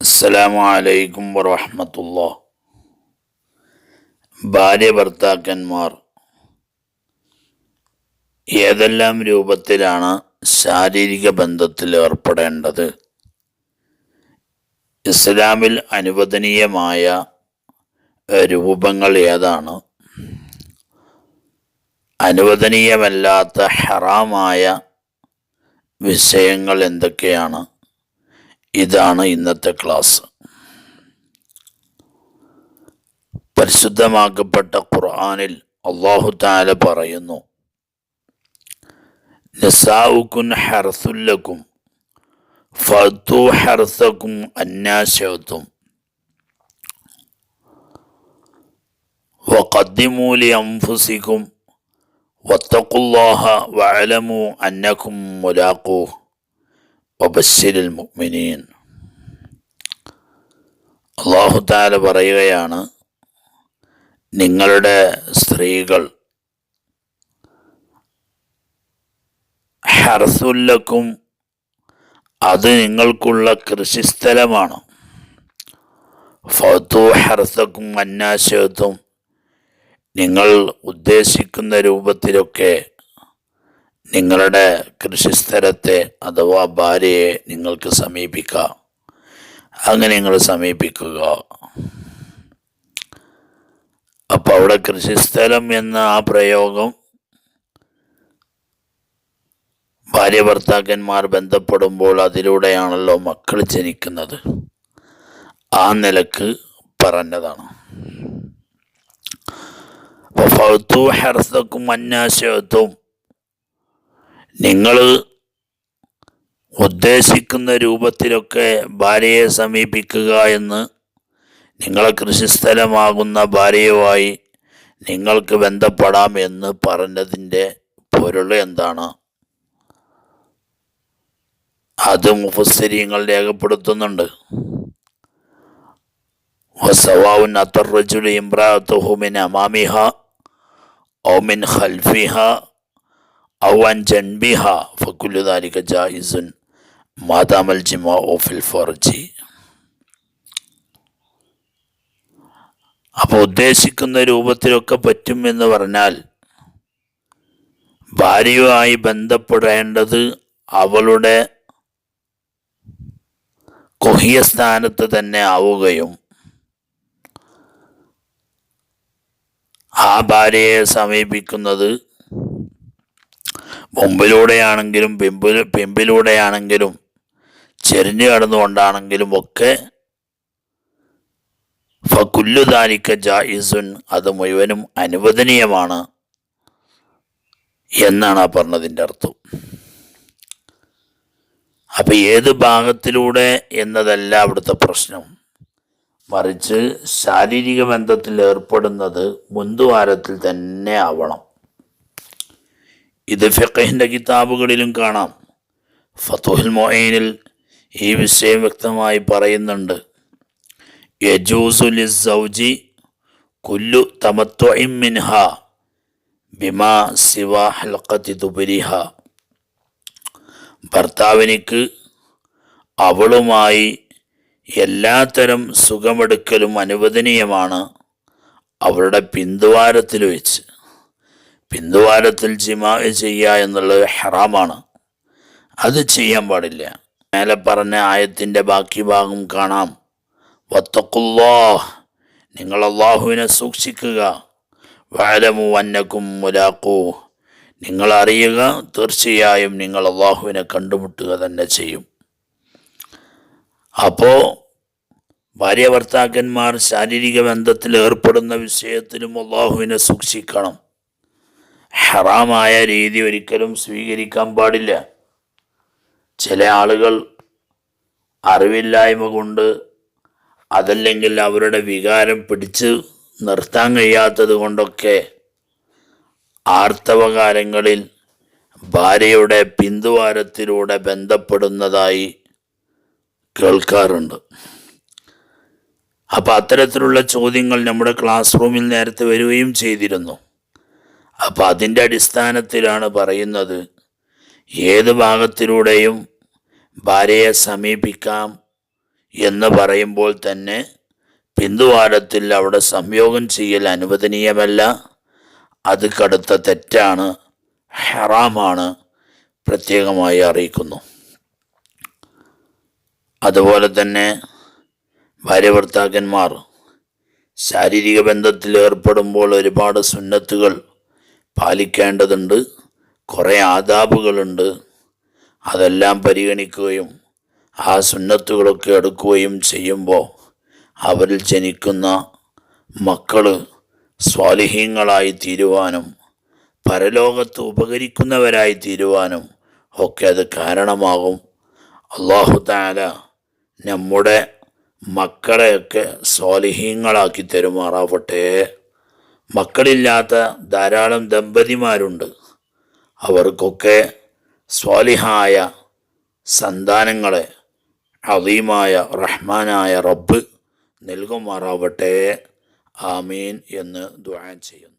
അസ്സലാമു അലൈക്കും വറഹമത്തുള്ള ഭാര്യ ഭർത്താക്കന്മാർ ഏതെല്ലാം രൂപത്തിലാണ് ശാരീരിക ബന്ധത്തിൽ ഏർപ്പെടേണ്ടത്? ഇസ്ലാമിൽ അനുവദനീയമായ രൂപങ്ങൾ ഏതാണ്? അനുവദനീയമല്ലാത്ത ഹറാമായ വിഷയങ്ങൾ എന്തൊക്കെയാണ്? ഇതാണ് ഇന്നത്തെ ക്ലാസ് പരിശുദ്ധമാക്കപ്പെട്ട ഖുർആനിൽ അള്ളാഹു താല പറയുന്നു നിസാവുക്കുൻ ഹർസുല്ലക്കും ഫത്തു ഹർസക്കും അന്നാശത്തും وقدموا لأنفسكم واتقوا الله واعلموا أنكم ملاقوه വബസ്സിരിൽ മുക്മിനീൻ അള്ളാഹുദാല പറയുകയാണ് നിങ്ങളുടെ സ്ത്രീകൾ ഹർസുല്ലക്കും അത് നിങ്ങൾക്കുള്ള കൃഷിസ്ഥലമാണ്. ഫത്തു ഹർസക്കും അന്നാശത്തും നിങ്ങൾ ഉദ്ദേശിക്കുന്ന രൂപത്തിലൊക്കെ നിങ്ങളുടെ കൃഷിസ്ഥലത്തെ അഥവാ ഭാര്യയെ നിങ്ങൾക്ക് സമീപിക്കാം. അങ്ങനെ നിങ്ങൾ സമീപിക്കുക. അപ്പോൾ അവിടെ കൃഷിസ്ഥലം എന്ന ആ പ്രയോഗം ഭാര്യ ഭർത്താക്കന്മാർ ബന്ധപ്പെടുമ്പോൾ അതിലൂടെയാണല്ലോ മക്കൾ ജനിക്കുന്നത്. ആ നിലയ്ക്ക് പറഞ്ഞതാണ്. ഫൗത്തു ഹർസക്കും അന്നാശത്തും നിങ്ങൾ ഉദ്ദേശിക്കുന്ന രൂപത്തിലൊക്കെ ഭാര്യയെ സമീപിക്കുക എന്ന് നിങ്ങളെ കൃഷിസ്ഥലമാകുന്ന ഭാര്യയുമായി നിങ്ങൾക്ക് ബന്ധപ്പെടാം എന്ന് പറഞ്ഞതിന്റെ പൊരുൾ എന്താണ്? അത് മുഫസ്സരിങ്ങൾ രേഖപ്പെടുത്തുന്നുണ്ട്. വസവാവുൻ അത്തർജുലി ഇമ്രാത്തുഹുമിൻ അമാമിഹ ഔമിൻ ഖൽഫിഹ അപ്പൊ മാതാമൽ ഉദ്ദേശിക്കുന്ന രൂപത്തിലൊക്കെ പറ്റും എന്ന് പറഞ്ഞാൽ ഭാര്യയുമായി ബന്ധപ്പെടേണ്ടത് അവളുടെ കൊഹിയ സ്ഥാനത്ത് തന്നെ ആവുകയും ആ ഭാര്യയെ സമീപിക്കുന്നത് മുമ്പിലൂടെയാണെങ്കിലും പിമ്പിൽ പിമ്പിലൂടെയാണെങ്കിലും ചെരിഞ്ഞു കടന്നുകൊണ്ടാണെങ്കിലും ഒക്കെ ഫുല്ലുദാലിക്ക ജായിസുൻ അത് മുഴുവനും അനുവദനീയമാണ് എന്നാണ് ആ പറഞ്ഞതിന്റെ അർത്ഥം. അപ്പം ഏത് ഭാഗത്തിലൂടെ എന്നതല്ല അവിടുത്തെ പ്രശ്നം. മറിച്ച് ശാരീരിക ബന്ധത്തിൽ ഏർപ്പെടുന്നത് മുന്തുവാരത്തിൽ തന്നെ ആവണം. ഇത് ഫിഖഹിന്റെ കിതാബുകളിലും കാണാം. ഫത്തുഹുൽ മൊയിനിൽ ഈ വിഷയം വ്യക്തമായി പറയുന്നുണ്ട്. യജൂസുലി സൗജി കുല്ലു തമത്വഇം ബിമാ സിവ ഹൽക്കത്തി തുപരിഹ ഭർത്താവിനിക്ക് അവളുമായി എല്ലാത്തരം സുഖമെടുക്കലും അനുവദനീയമാണ് അവളുടെ പിന്തുവാരത്തിൽ വെച്ച്. പിന്തുവാരത്തിൽ ജിമാ ചെയ്യുക എന്നുള്ളത് ഹറാമാണ്. അത് ചെയ്യാൻ പാടില്ല. മേലെ പറഞ്ഞ ആയത്തിന്റെ ബാക്കി ഭാഗം കാണാം. വത്തക്കുല്ലോ നിങ്ങൾ അള്ളാഹുവിനെ സൂക്ഷിക്കുക. വാലമു വന്നക്കും മുലാക്കൂ നിങ്ങൾ അറിയുക തീർച്ചയായും നിങ്ങൾ അള്ളാഹുവിനെ കണ്ടുമുട്ടുക തന്നെ ചെയ്യും. അപ്പോൾ ഭാര്യ ഭർത്താക്കന്മാർ ശാരീരിക ബന്ധത്തിൽ ഏർപ്പെടുന്ന വിഷയത്തിലും അള്ളാഹുവിനെ സൂക്ഷിക്കണം. ഹറാമായ രീതി ഒരിക്കലും സ്വീകരിക്കാൻ പാടില്ല. ചില ആളുകൾ അറിവില്ലായ്മ കൊണ്ട് അതല്ലെങ്കിൽ അവരുടെ വികാരം പിടിച്ച് നിർത്താൻ കഴിയാത്തത് കൊണ്ടൊക്കെ ആർത്തവകാലങ്ങളിൽ ഭാര്യയുടെ പിന്തുവാരത്തിലൂടെ ബന്ധപ്പെടുന്നതായി കേൾക്കാറുണ്ട്. അപ്പോൾ അത്തരത്തിലുള്ള ചോദ്യങ്ങൾ നമ്മുടെ ക്ലാസ് റൂമിൽ നേരത്തെ വരികയും ചെയ്തിരുന്നു. അപ്പം അതിന്റെ അടിസ്ഥാനത്തിലാണ് പറയുന്നത്. ഏത് ഭാഗത്തിലൂടെയും ഭാര്യയെ സമീപിക്കാം എന്ന് പറയുമ്പോൾ തന്നെ പിന്തുവാരത്തിൽ അവിടെ സംയോഗം ചെയ്യൽ അനുവദനീയമല്ല. അത് കടുത്ത തെറ്റാണ്. ഹറാമാണ്. പ്രത്യേകമായി അറിയിക്കുന്നു. അതുപോലെ തന്നെ ഭാര്യ ഭർത്താക്കന്മാർ ശാരീരിക ബന്ധത്തിൽ ഏർപ്പെടുമ്പോൾ ഒരുപാട് സുന്നത്തുകൾ പാലിക്കേണ്ടതുണ്ട്. കുറേ ആദാബുകളുണ്ട്. അതെല്ലാം പരിഗണിക്കുകയും ആ സുന്നത്തുകളൊക്കെ എടുക്കുകയും ചെയ്യുമ്പോൾ അവരിൽ ജനിക്കുന്ന മക്കൾ സ്വാലിഹീങ്ങളായി തീരുവാനും പരലോകത്ത് ഉപകരിക്കുന്നവരായി തീരുവാനും ഒക്കെ അത് കാരണമാകും. അള്ളാഹു താല നമ്മുടെ മക്കളെയൊക്കെ സ്വാലിഹീങ്ങളാക്കി തരുമാറാവട്ടെ. മക്കളില്ലാത്ത ധാരാളം ദമ്പതിമാരുണ്ട്. അവർക്കൊക്കെ സ്വാലിഹായ സന്താനങ്ങളെ അദീമായ റഹ്മാനായ റബ്ബ് നൽകുമാറാവട്ടെ. ആമീൻ എന്ന് ദുആ ചെയ്യുന്നു.